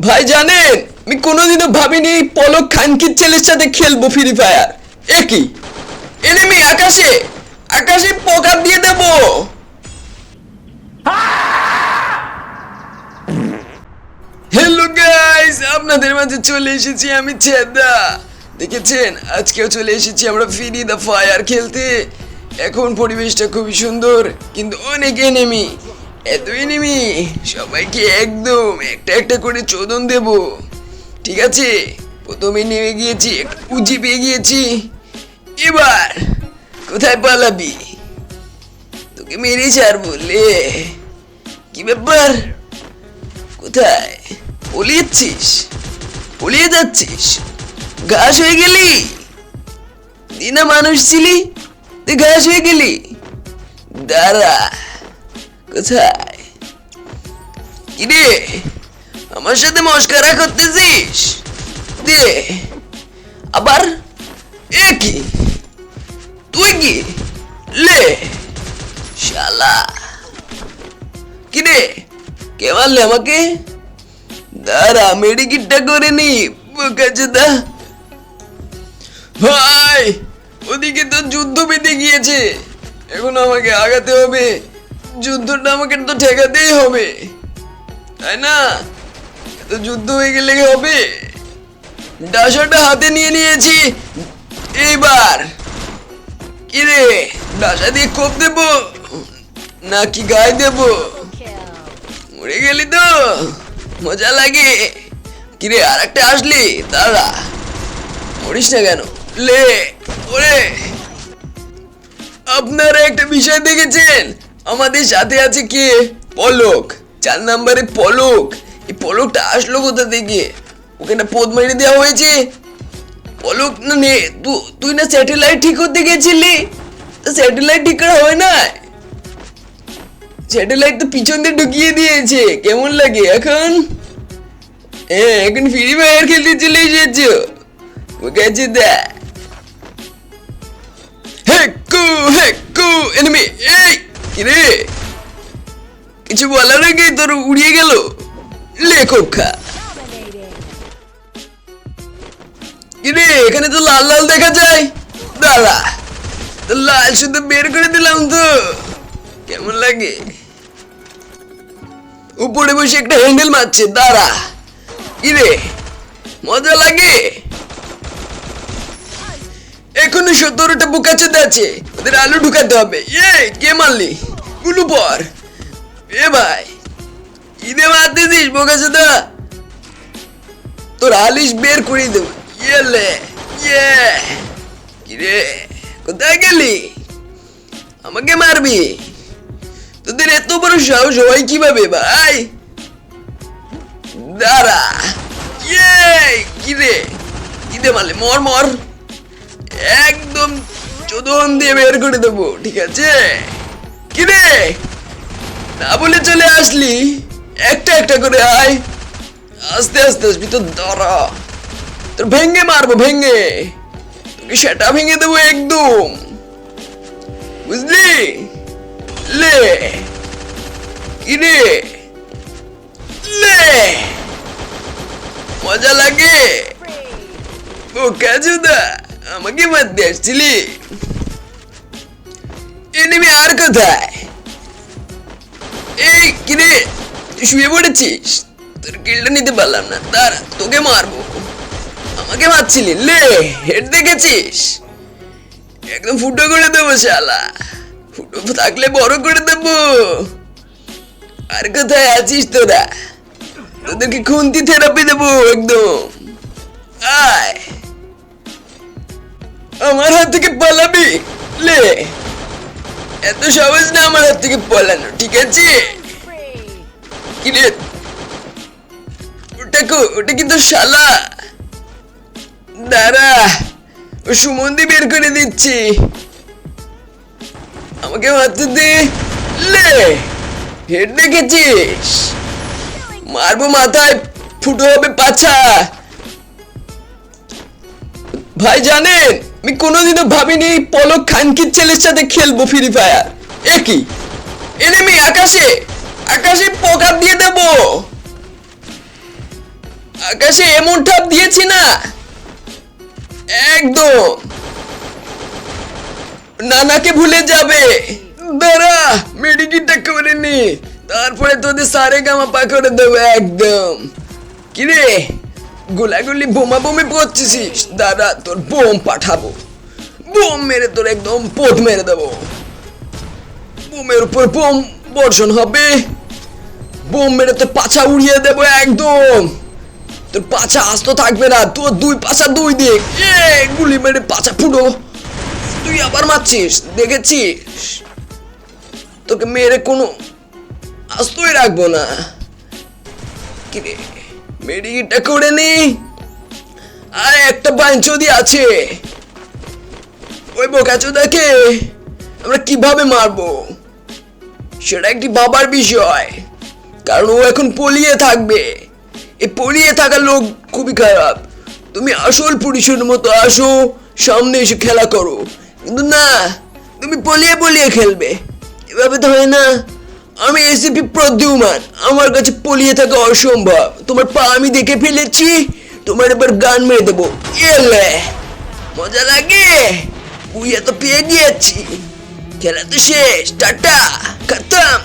ভাই জানেন, আমি কোনোদিনও ভাবিনি পলক খানকির ছেলের সাথে খেলব ফ্রি ফায়ার একই এনিমি আকাশে! আকাশে পোকা দিয়ে দেব! হ্যালো গাইস আপনাদের মাঝে চলে এসেছি আমি ছেদা দেখেছেন? আজকেও চলে এসেছি আমরা ফ্রি দ্য ফায়ার খেলতে। এখন পরিবেশটা খুবই সুন্দর, কিন্তু অনেক এনিমি এত এনিমি সবাইকে একদম একটা একটা করে চোদন দেব। ঠিক আছে? প্রথমে নেমে গিয়েছি, একটু পুঁজি পেয়ে গিয়েছি। এবার কোথায় পালাবি? তোকে মেরে ছাড়বো লে। কি ব্যাপার? কোথায়? পলিয়েছিস পলিয়ে যাচ্ছিস? ঘাস হয়ে গেলি? দিনা মানুষ ছিলি, তুই ঘাস হয়ে গেলি। দাঁড়া। কোথায়? কিরে, আমার সাথে মস্কারা করতেছিস? দে। আবার? এ কি? তুই কি? লে। শালা। কিরে, কে মারলে আমাকে? দাঁড়া, মেডিকিটটা করে নি বোকাচোদা ভাই, ওদিকে তো যুদ্ধ বেঁধে গিয়েছে। এখন আমাকে আগাতে হবে। যুদ্ধটা আমাকে তো ঠেকাতেই হবে। তাই না? যুদ্ধ হয়ে গেলে হবে? ডাসাটা হাতে নিয়ে নিয়েছি। এইবার। কিরে ডাসা দিয়ে কোপ দেবো? নাকি গায়ে দেবো? মরে গেলি তো। মজা লাগে। কিরে আর একটা আসলি? দাঁড়া। মরিস না কেন? লে, ওরে। আপনারা একটা বিষয় দেখেছেন? আমাদের সাথে আছে কে? পলক। চার নাম্বারে পলক। এই পলকটা আসলো কোথা থেকে? ওকে না পোদ মেরে দেওয়া হয়েছে। পলক, না, নে তুই না স্যাটেলাইট ঠিক করতে গেছিলি? স্যাটেলাইট ঠিক করা হয় না? স্যাটেলাইট তো পিছন দিয়ে ঢুকিয়ে দিয়েছে। কেমন লাগে এখন? হ্যাঁ এখন ফ্রি ফায়ার খেলতে চলে এসেছ। ওকে আছে দা হেকু হেকু এনিমি এই! কিরে? কিছু বলার আগে তোর উড়িয়ে গেল? লেখক কিরে, এখানে তো লাল লাল দেখা যায়। তো লাল শুধু বের করে দিলাম তো। কেমন লাগে? উপরে বসে একটা হ্যান্ডেল মারছে, দাঁড়া। কিরে, মজা লাগে? এখনও সতেরোটা বুকাচোদা আছে ওদের আলু ঢুকাতে হবে। এ কে মারলি? গুলু পর এ ভাই ঈদে মারতে দিস বোকাচোদা তোর আলিশ বের করে দেবো ইয়েলে ইয়ে। কিরে, কোথায় গেলি? আমাকে মারবি? তোদের এত বড় সাহস হয় কীভাবে ভাই? দাঁড়া। ইয়ে কিরে? কিদে মারলে? মর মর। একদম চোদন দিয়ে বের করে দেবো, ঠিক আছে? কিরে? না বলে চলে আসলি? একটা একটা করে আয়। আস্তে আস্তে আসবি তো, দাঁড়া। তোর ভেঙে মারবো, ভেঙে। তোকে সেটা ভেঙে দেবো একদম। বুঝলি? লে। কিরে? লে। মজা লাগে? ও কাজুদা আমাকে মারতে আসছিলি? এনিমি আর কোথায়? এই কিরে শুয়ে পড়েছিস? তোর কিলটা নিতে পারলাম না। তার তোকে মারবো। আমাকে মারছিলি লে, হেড দেখেছিস? একদম ফুটো করে দেবো, শালা। ফুটো থাকলে বড় করে দেবো। আর কোথায় আছিস তোরা? তোদেরকে খুন্তি থেরাপি দেবো একদম। আয়। আমার হাত থেকে পালাবি, লে। এত সহজ না আমার হাত থেকে পালানো ঠিক আছে? ওটা কিন্তু শালা। দাঁড়া, ও সুমন্দি বের করে দিচ্ছি। আমাকে মারতে দে। লে, হেড দেখেছিস? মারবো মাথায়, ফুটো হবে পাছা। ভাই, জানেন আমি কোনোদিনও ভাবিনি পলক খানকির ছেলের সাথে খেলব ফ্রি ফায়ার একই এনিমি আকাশে আকাশে পোকা দিয়ে দেবো। আকাশে এমন ঠাপ দিয়েছি না। একদম। নানাকে ভুলে যাবে। দাঁড়া মেডিকিটটা করে নি। তারপরে তোদের সারে গামা পা করে দেবো একদম। কিরে? গোলাগুলি বোমা বোমে পড়ছিস। দাঁড়া তোর বোম পাঠাবো। বোম মেরে তোর একদম পোট মেরে দেবো। বোমের উপর বোম বর্ষণ হবে। বোম মেরে তোর পাছা উড়িয়ে দেবো একদম। তোর পাছা আস্ত থাকবে না, তোর দুই পাছা দুই দিক। এ, গুলি মেরে পাছা ফুটো। তুই আবার মারছিস, দেখেছিস? তোকে মেরে কোনো আস্তই রাখব না। কিরে? মেডিকেটটা করে নি। আর একটা বাঞ্চদি আছে, ওই বোকাচোদাকে আমরা কীভাবে মারবো? সেটা একটি বাবার বিষয়, কারণ ও এখন পলিয়ে থাকবে। এই পলিয়ে থাকা লোক খুবই খারাপ। তুমি আসল পুরুষের মতো আসো, সামনে এসে খেলা করো। কিন্তু না, তুমি পলিয়ে পলিয়ে খেলবে। এভাবে তো হয় না। আমি এসিপি প্রদ্যুমান আমার কাছে পলিয়ে থাকা অসম্ভব। তোমার পা আমি দেখে ফেলেছি। তোমার এবার গান মেরে দেবো। এলে। মজা লাগে। বুইয়া তো পেয়ে গিয়েছি খেলা তো শেষ। টাটা। খতম।